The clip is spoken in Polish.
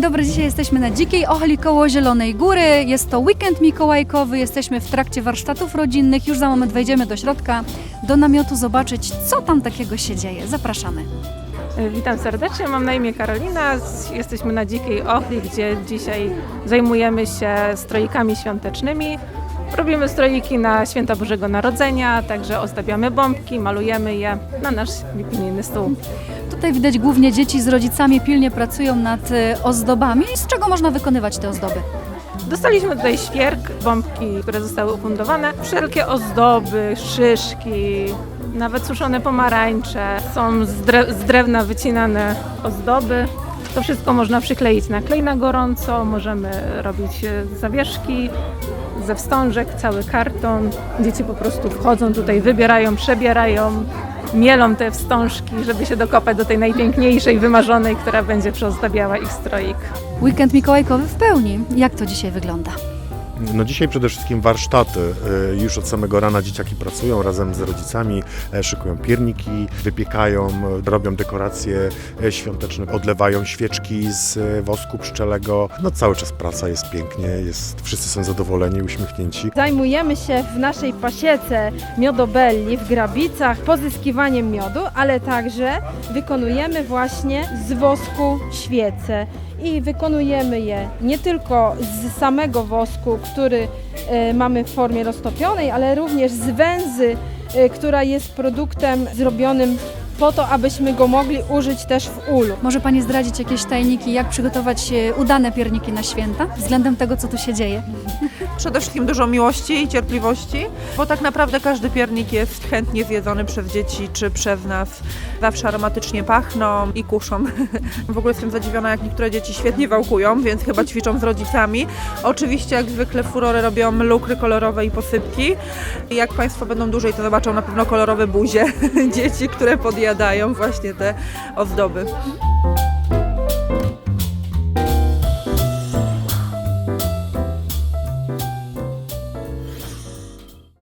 dobry, dzisiaj jesteśmy na Dzikiej Ochli koło Zielonej Góry. Jest to weekend mikołajkowy, jesteśmy w trakcie warsztatów rodzinnych. Już za moment wejdziemy do środka, do namiotu zobaczyć, co tam takiego się dzieje. Zapraszamy. E, Witam serdecznie, mam na imię Karolina. Jesteśmy na Dzikiej Ochli, gdzie dzisiaj zajmujemy się stroikami świątecznymi. Robimy stroiki na święta Bożego Narodzenia, także ozdabiamy bombki, malujemy je na nasz wigilijny stół. Tutaj widać głównie dzieci z rodzicami pilnie pracują nad e, ozdobami. Z czego można wykonywać te ozdoby? Dostaliśmy tutaj świerk, bombki, które zostały ufundowane, wszelkie ozdoby, szyszki, nawet suszone pomarańcze. Są z, dre- z drewna wycinane ozdoby. To wszystko można przykleić na klej na gorąco, możemy robić e, zawieszki ze wstążek, cały karton. Dzieci po prostu wchodzą tutaj, wybierają, przebierają, mielą te wstążki, żeby się dokopać do tej najpiękniejszej, wymarzonej, która będzie przyozdabiała ich stroik. Weekend mikołajkowy w pełni. Jak to dzisiaj wygląda? No dzisiaj przede wszystkim warsztaty. Y, Już od samego rana dzieciaki pracują razem z rodzicami, e, szykują pierniki, wypiekają, e, robią dekoracje e, świąteczne, odlewają świeczki z wosku pszczelego. No cały czas praca jest pięknie, jest, wszyscy są zadowoleni, uśmiechnięci. Zajmujemy się w naszej pasiece miodobelli w Grabicach pozyskiwaniem miodu, ale także wykonujemy właśnie z wosku świece. I wykonujemy je nie tylko z samego wosku, który e, mamy w formie roztopionej, ale również z węzy, e, która jest produktem zrobionym po to, abyśmy go mogli użyć też w ulu. Może Pani zdradzić jakieś tajniki, jak przygotować e, udane pierniki na święta względem tego, co tu się dzieje? Przede wszystkim dużo miłości i cierpliwości, bo tak naprawdę każdy piernik jest chętnie zjedzony przez dzieci czy przez nas. Zawsze aromatycznie pachną i kuszą. W ogóle jestem zadziwiona, jak niektóre dzieci świetnie wałkują, więc chyba ćwiczą z rodzicami. Oczywiście jak zwykle furory robią lukry kolorowe i posypki. Jak Państwo będą dłużej, to zobaczą na pewno kolorowe buzie dzieci, które podjadają właśnie te ozdoby.